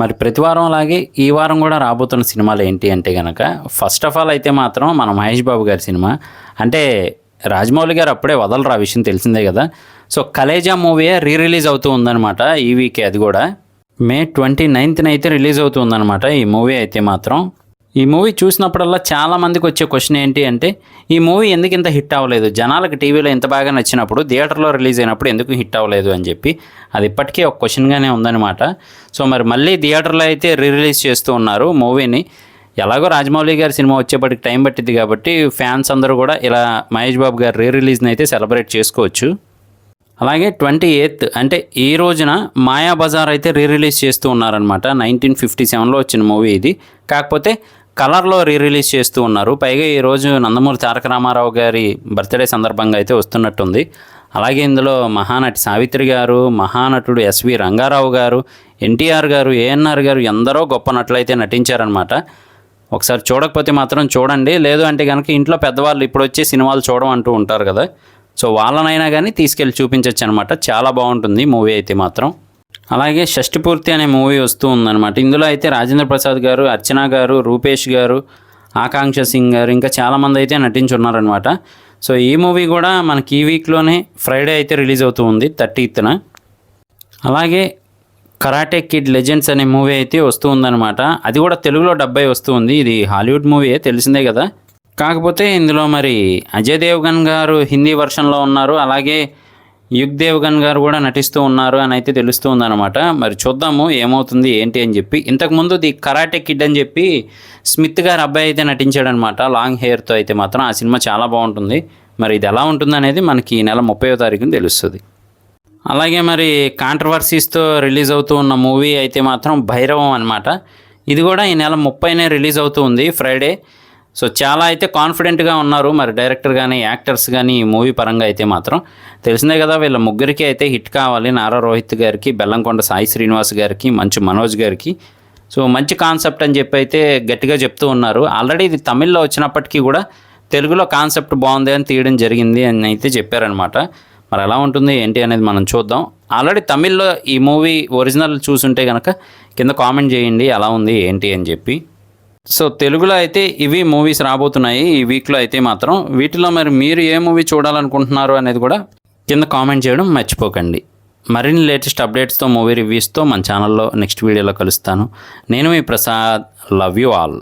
మరి ప్రతి వారం అలాగే ఈ వారం కూడా రాబోతున్న సినిమాలు ఏంటి అంటే కనుక ఫస్ట్ ఆఫ్ ఆల్ అయితే మాత్రం మన మహేష్ బాబు గారి సినిమా. అంటే రాజమౌళి గారు అప్పుడే వదలరు ఆ విషయం తెలిసిందే కదా. So Khaleja movie re release అవుతూ ఉందన్నమాట ఈ వీకే అది కూడా. మే ట్వంటీ నైన్త్న అయితే రిలీజ్ అవుతుందన్నమాట ఈ మూవీ అయితే మాత్రం. ఈ మూవీ చూసినప్పుడల్లా చాలా మందికి వచ్చే క్వశ్చన్ ఏంటి అంటే ఈ మూవీ ఎందుకు ఇంత హిట్ అవ్వలేదు? జనాలకు టీవీలో ఇంత బాగా నచ్చినప్పుడు థియేటర్లో రిలీజ్ అయినప్పుడు ఎందుకు హిట్ అవ్వలేదు అని చెప్పి అది ఇప్పటికీ ఒక క్వశ్చన్గానే ఉందన్నమాట. సో మరి మళ్ళీ థియేటర్లో అయితే రీ రిలీజ్ చేస్తూ ఉన్నారు మూవీని. ఎలాగో రాజమౌళి గారి సినిమా వచ్చేప్పటికి టైం పట్టింది కాబట్టి ఫ్యాన్స్ అందరూ కూడా ఇలా మహేష్ బాబు గారి రీ రిలీజ్ని అయితే సెలబ్రేట్ చేసుకోవచ్చు. అలాగే ట్వంటీ ఎయిత్ అంటే ఈ రోజున మాయా బజార్ అయితే రీ రిలీజ్ చేస్తూ ఉన్నారనమాట నైన్టీన్ ఫిఫ్టీ సెవెన్లో వచ్చిన మూవీ ఇది. కాకపోతే కలర్లో రీ రిలీజ్ చేస్తూ ఉన్నారు. పైగా ఈరోజు నందమూరి తారక రామారావు గారి బర్త్డే సందర్భంగా అయితే వస్తున్నట్టుంది. అలాగే ఇందులో మహానటి సావిత్రి గారు మహానటుడు ఎస్వి రంగారావు గారు ఎన్టీఆర్ గారు ఏఎన్ఆర్ గారు ఎందరో గొప్ప నటులైతే నటించారనమాట ఒకసారి చూడకపోతే మాత్రం చూడండి. లేదు అంటే కనుక ఇంట్లో పెద్దవాళ్ళు ఇప్పుడు వచ్చే సినిమాలు చూడడం అంటూ ఉంటారు కదా. సో వాళ్ళనైనా కానీ తీసుకెళ్ళి చూపించవచ్చు అనమాట చాలా బాగుంటుంది మూవీ అయితే మాత్రం. అలాగే షష్టిపూర్తి అనే మూవీ వస్తూ ఉందన్నమాట. ఇందులో అయితే రాజేంద్ర ప్రసాద్ గారు అర్చన గారు రూపేష్ గారు ఆకాంక్ష సింగ్ గారు ఇంకా చాలామంది అయితే నటించున్నారనమాట సో ఈ మూవీ కూడా మనకి ఈ వీక్లోనే ఫ్రైడే అయితే రిలీజ్ అవుతూ ఉంది థర్టీత్న అలాగే కరాటే కిడ్ లెజెండ్స్ అనే మూవీ అయితే వస్తూ ఉందన్నమాట. అది కూడా తెలుగులో డెబ్బై వస్తూ ఉంది. ఇది హాలీవుడ్ మూవీయే తెలిసిందే కదా. కాకపోతే ఇందులో మరి అజయ్ దేవ్గన్ గారు హిందీ వర్షన్లో ఉన్నారు. అలాగే యుగ్ దేవ్గన్ గారు కూడా నటిస్తూ ఉన్నారు అని అయితే తెలుస్తూ ఉందన్నమాట మరి చూద్దాము ఏమవుతుంది ఏంటి అని చెప్పి. ఇంతకుముందు ది కరాటే కిడ్ అని చెప్పి స్మిత్ గారు అబ్బాయి అయితే నటించాడనమాట లాంగ్ హెయిర్తో అయితే మాత్రం ఆ సినిమా చాలా బాగుంటుంది. మరి ఇది ఎలా ఉంటుంది అనేది మనకి ఈ నెల ముప్పైవ తారీఖున తెలుస్తుంది. అలాగే మరి కాంట్రవర్సీస్తో రిలీజ్ అవుతూ ఉన్న మూవీ అయితే మాత్రం భైరవం అనమాట ఇది కూడా ఈ నెల ముప్పైనే రిలీజ్ అవుతూ ఉంది ఫ్రైడే. సో చాలా అయితే కాన్ఫిడెంట్గా ఉన్నారు. మరి డైరెక్టర్ కానీ యాక్టర్స్ కానీ ఈ మూవీ పరంగా అయితే మాత్రం తెలిసిందే కదా వీళ్ళ ముగ్గురికి అయితే హిట్ కావాలి. నారా రోహిత్ గారికి బెల్లంకొండ సాయి శ్రీనివాస్ గారికి మంచు మనోజ్ గారికి. సో మంచి కాన్సెప్ట్ అని చెప్పి అయితే గట్టిగా చెప్తూ ఉన్నారు. ఆల్రెడీ ఇది తమిళ్ళో వచ్చినప్పటికీ కూడా తెలుగులో కాన్సెప్ట్ బాగుంది అని తీయడం జరిగింది అని అయితే చెప్పారనమాట మరి ఎలా ఉంటుంది ఏంటి అనేది మనం చూద్దాం. ఆల్రెడీ తమిళ్ళో ఈ మూవీ ఒరిజినల్ చూసుంటే కనుక కింద కామెంట్ చేయండి ఎలా ఉంది ఏంటి అని చెప్పి. సో తెలుగులో అయితే ఇవి మూవీస్ రాబోతున్నాయి ఈ వీక్లో అయితే మాత్రం. వీటిలో మరి మీరు ఏ మూవీ చూడాలనుకుంటున్నారు అనేది కూడా కింద కామెంట్ చేయడం మర్చిపోకండి. మరిన్ని లేటెస్ట్ అప్డేట్స్తో మూవీ రివ్యూస్తో మన ఛానల్లో నెక్స్ట్ వీడియోలో కలుస్తాను. నేను మీ ప్రసాద్ లవ్ యూ ఆల్.